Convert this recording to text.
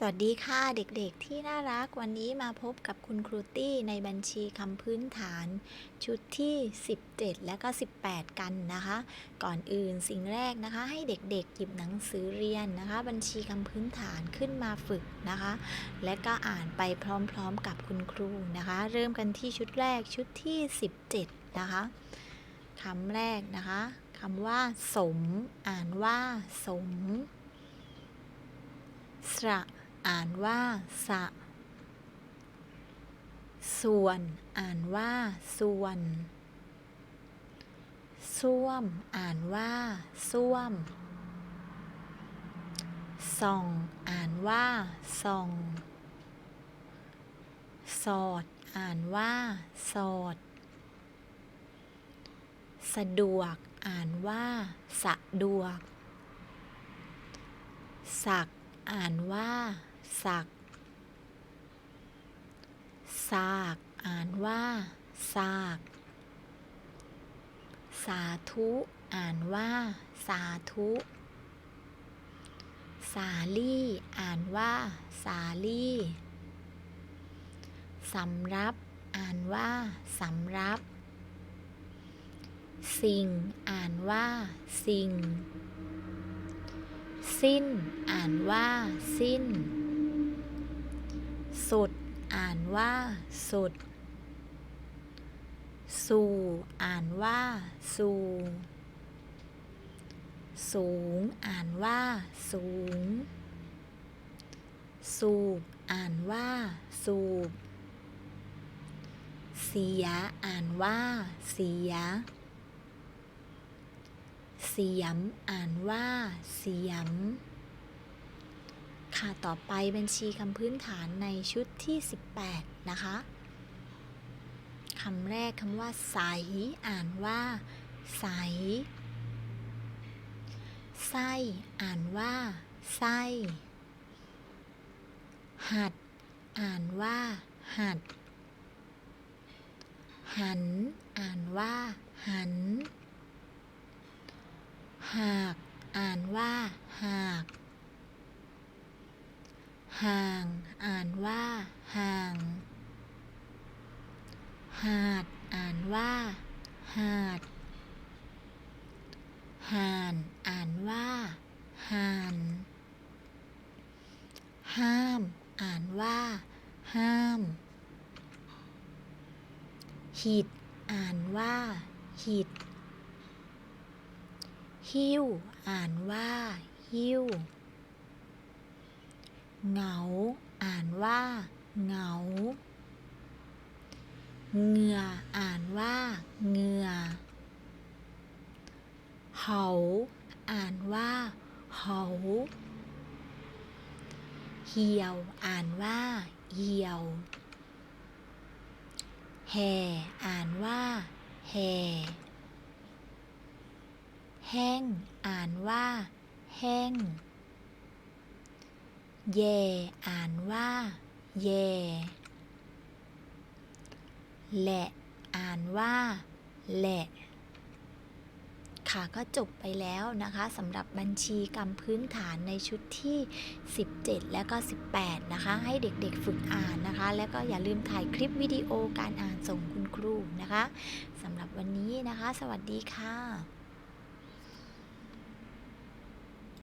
สวัสดีค่ะเด็กๆที่น่ารักวันนี้มาพบกับคุณครูตี้ในบัญชีคำพื้นฐาน ชุดที่ 17 และก็ 18 กันนะคะ ก่อนอื่นสิ่งแรกนะคะ ให้เด็กๆหยิบหนังสือเรียนนะคะ บัญชีคำพื้นฐานขึ้นมาฝึกนะคะ และก็อ่านไปพร้อมๆกับคุณครูนะคะ เริ่มกันที่ชุดแรกชุดที่ 17 นะคะคำแรกนะคะคำว่า สม อ่านว่า สมสระ อ่านว่าสะ ส่วน อ่านว่าส่วน ส้วม อ่านว่าส้วม ส่อง อ่านว่าส่อง สอด อ่านว่าสอด สะดวก อ่านว่าสะดวก สัก อ่านว่า สักสาก อ่านว่าสาก สาธุ อ่านว่า สาธุ สาลี่ อ่านว่า สาลี่สำรับ อ่านว่าสำรับ สิ่ง อ่านว่า สิ่ง สิ้น อ่านว่า สิ้น สุด อ่านว่าสุด สู่ อ่านว่าสู่ สูง อ่านว่าสูง สูบ อ่านว่า สูบ เสีย อ่านว่า เสีย เสียม อ่านว่า เสียม ค่ะต่อไปบัญชีคำพื้นฐานในชุดที่ 18 นะคะคำแรกคำว่าใส อ่านว่าใสไส้อ่านว่าไส้หัด อ่านว่า หัด หัน อ่านว่า หัน หาก อ่านว่า หาก ห่าง อ่านว่าห่าง หาด อ่านว่า หาด ห่าน อ่านว่าห่าน ห้าม อ่านว่า ห้าม หิด อ่านว่า หิด หิ้ว อ่านว่า หิ้ว เหงา อ่านว่าเหงา เหงื่อ อ่านว่าเหงื่อ เหา อ่านว่าเหา เหี่ยว อ่านว่าเหี่ยว แห่ อ่านว่าแห่แห้ง อ่านว่าแห้ง แย่ อ่านว่า แย่ แหละ อ่านว่า แหละ ค่ะก็จบไปแล้วนะคะสำหรับบัญชีกรรมพื้นฐานในชุดที่ 17 และก็ 18 นะคะ ให้เด็กๆฝึกอ่านนะคะ แล้วก็อย่าลืมถ่ายคลิปวิดีโอการอ่านส่งคุณครูนะคะสำหรับวันนี้นะคะ สวัสดีค่ะ